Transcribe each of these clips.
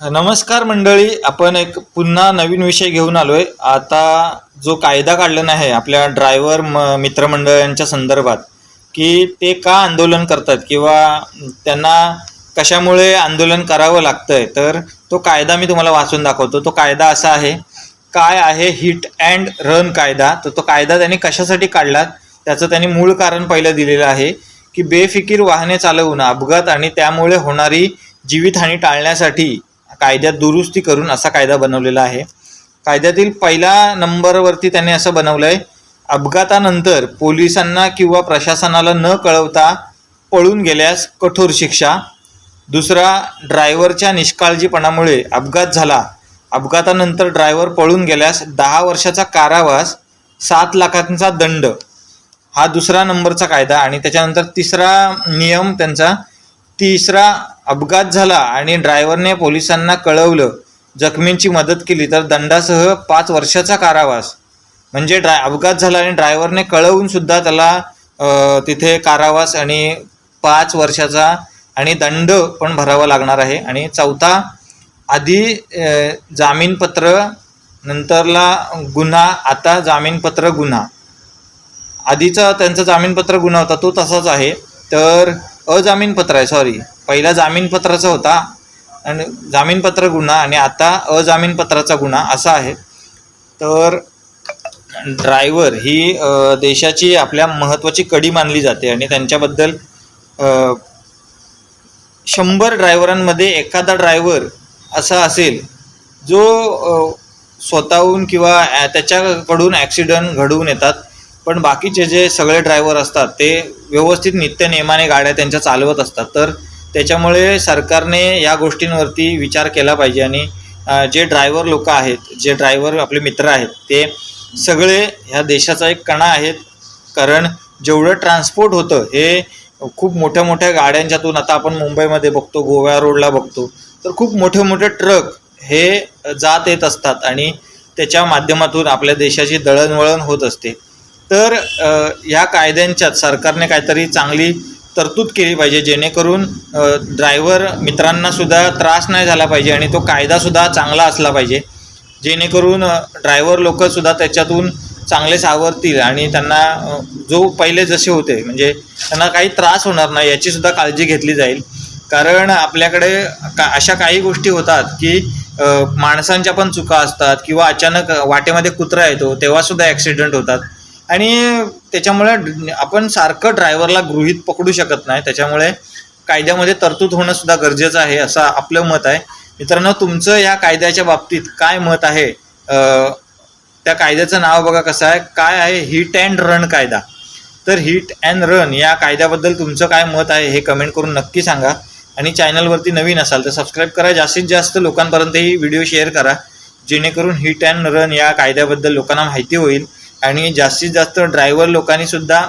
नमस्कार मंडळी आपण एक पुन्हा नवीन विषय घेऊन आलोय. आता जो कायदा काढलेला आहे आपल्या ड्रायव्हर म मित्रमंडळांच्या संदर्भात की ते का आंदोलन करतात किंवा त्यांना कशामुळे आंदोलन करावं लागतंय तर तो कायदा मी तुम्हाला वाचून दाखवतो. तो कायदा असा आहे काय आहे हिट अँड रन कायदा? तर तो कायदा त्यांनी कशासाठी काढला? त्याचं त्यांनी मूळ कारण पहिलं दिलेलं आहे की बेफिकीर वाहने चालवून अपघात आणि त्यामुळे होणारी जीवितहानी टाळण्यासाठी कायद्यात दुरुस्ती करून असा कायदा बनवलेला आहे. कायद्यातील पहिल्या नंबरवरती त्यांनी असं बनवलं आहे अपघातानंतर पोलिसांना किंवा प्रशासनाला न कळवता पळून गेल्यास कठोर शिक्षा. दुसरा ड्रायव्हरच्या निष्काळजीपणामुळे अपघात झाला. अपघातानंतर ड्रायव्हर पळून गेल्यास दहा वर्षाचा कारावास सात लाखांचा दंड. हा दुसरा नंबरचा कायदा आणि त्याच्यानंतर तिसरा नियम त्यांचा तिसरा अपघात झाला आणि ड्रायव्हरने पोलिसांना कळवलं जखमींची मदत केली तर दंडासह पाच वर्षाचा कारावास. म्हणजे ड्राय अपघात झाला आणि ड्रायव्हरने कळवून सुद्धा त्याला तिथे कारावास आणि पाच वर्षाचा आणि दंड पण भरावा लागणार आहे. आणि चौथा आधी जामीनपत्र नंतरला गुन्हा आता जामीनपत्र गुन्हा. आधीचा त्यांचा जामीनपत्र गुन्हा होता तो तसाच आहे. तर अजामीनपत्र आहे सॉरी पहिला जामीनपत्राचा होता आणि जामीनपत्र गुन्हा आणि आता अजामीनपत्राचा गुन्हा असा आहे. तर ड्रायव्हर ही देशाची आपल्या महत्त्वाची कडी मानली जाते आणि त्यांच्याबद्दल शंभर ड्रायव्हरांमध्ये एखादा ड्रायव्हर असा असेल जो स्वतःहून किंवा त्याच्याकडून ॲक्सिडंट घडवून येतात पण बाकीचे जे सगळे ड्रायव्हर असतात ते व्यवस्थित नित्यनेमाने गाड्या त्यांच्या चालवत असतात. तर त्याच्यामुळे सरकारने या गोष्टींवरती विचार केला पाहिजे आणि जे ड्रायव्हर लोक आहेत जे ड्रायव्हर आपले मित्र आहेत ते सगळे ह्या देशाचा एक कणा आहेत. कारण जेवढं ट्रान्सपोर्ट होतं हे खूप मोठ्या मोठ्या गाड्यांच्यातून आता आपण मुंबईमध्ये बघतो गोव्या रोडला बघतो तर खूप मोठे मोठे ट्रक हे जात येत असतात आणि त्याच्या माध्यमातून आपल्या देशाची दळणवळण होत असते. तर या कायद्यांच्यात सरकारने काहीतरी चांगली तरतूद केली पाहिजे जेणेकरून ड्रायव्हर मित्रांनासुद्धा त्रास नाही झाला पाहिजे आणि तो कायदासुद्धा चांगला असला पाहिजे. जेणेकरून ड्रायव्हर लोकसुद्धा त्याच्यातून चांगले सावरतील आणि त्यांना जो पहिले जसे होते म्हणजे त्यांना काही त्रास होणार नाही याचीसुद्धा काळजी घेतली जाईल. कारण आपल्याकडे का अशा काही गोष्टी होतात की माणसांच्या पण चुका असतात किंवा अचानक वाटेमध्ये कुत्रा येतो तेव्हासुद्धा ॲक्सिडेंट होतात. आणि त्याच्यामुळे आपण सारखं ड्रायव्हरला गृहित पकडू शकत नाही. त्याच्यामुळे कायद्यामध्ये तरतूद होणं सुद्धा गरजेचं आहे असं आपलं मत आहे. मित्रांनो तुमचं या कायद्याच्या बाबतीत काय मत आहे? त्या कायद्याचं नाव बघा कसं आहे. काय आहे? हिट अँड रन कायदा. तर हिट अँड रन या कायद्याबद्दल तुमचं काय मत आहे हे कमेंट करून नक्की सांगा. आणि चॅनलवरती नवीन असाल तर सबस्क्राईब करा. जास्तीत जास्त लोकांपर्यंत ही व्हिडिओ शेअर करा. जेणेकरून हिट अँड रन या कायद्याबद्दल लोकांना माहिती होईल. आणि जास्तीत जास्त ड्रायव्हर लोकांनी सुद्धा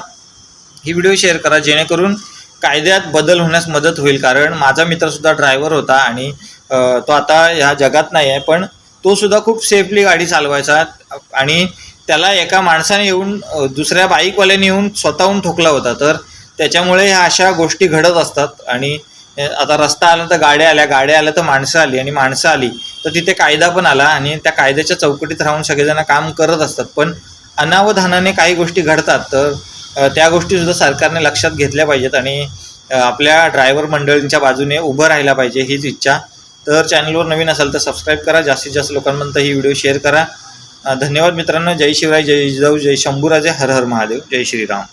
ही व्हिडिओ शेअर करा जेणेकरून कायद्यात बदल होण्यास मदत होईल. कारण माझा मित्रसुद्धा ड्रायव्हर होता आणि तो आता ह्या जगात नाही आहे पण तो सुद्धा खूप सेफली गाडी चालवायचा आणि त्याला एका माणसाने येऊन दुसऱ्या बाईकवाल्याने येऊन स्वतःहून ठोकला होता. तर त्याच्यामुळे ह्या अशा गोष्टी घडत असतात आणि आता रस्ता आला तर गाड्या आल्या गाड्या आल्या तर माणसं आली आणि माणसं आली तर तिथे कायदा पण आला आणि त्या कायद्याच्या चौकटीत राहून सगळेजण काम करत असतात. पण अनावधानाने काही गोष्टी घडतात तर त्या गोष्टीसुद्धा सरकारने लक्षात घेतल्या पाहिजेत आणि आपल्या ड्रायव्हर मंडळींच्या बाजूने उभं राहिला पाहिजे हीच इच्छा. तर चॅनलवर नवीन असाल तर सबस्क्राईब करा जास्तीत जास्त लोकांपर्यंत ही व्हिडिओ शेअर करा. धन्यवाद मित्रांनो. जय शिवराय जय जिजाऊ जय शंभूराजे. हर हर महादेव. जय श्रीराम.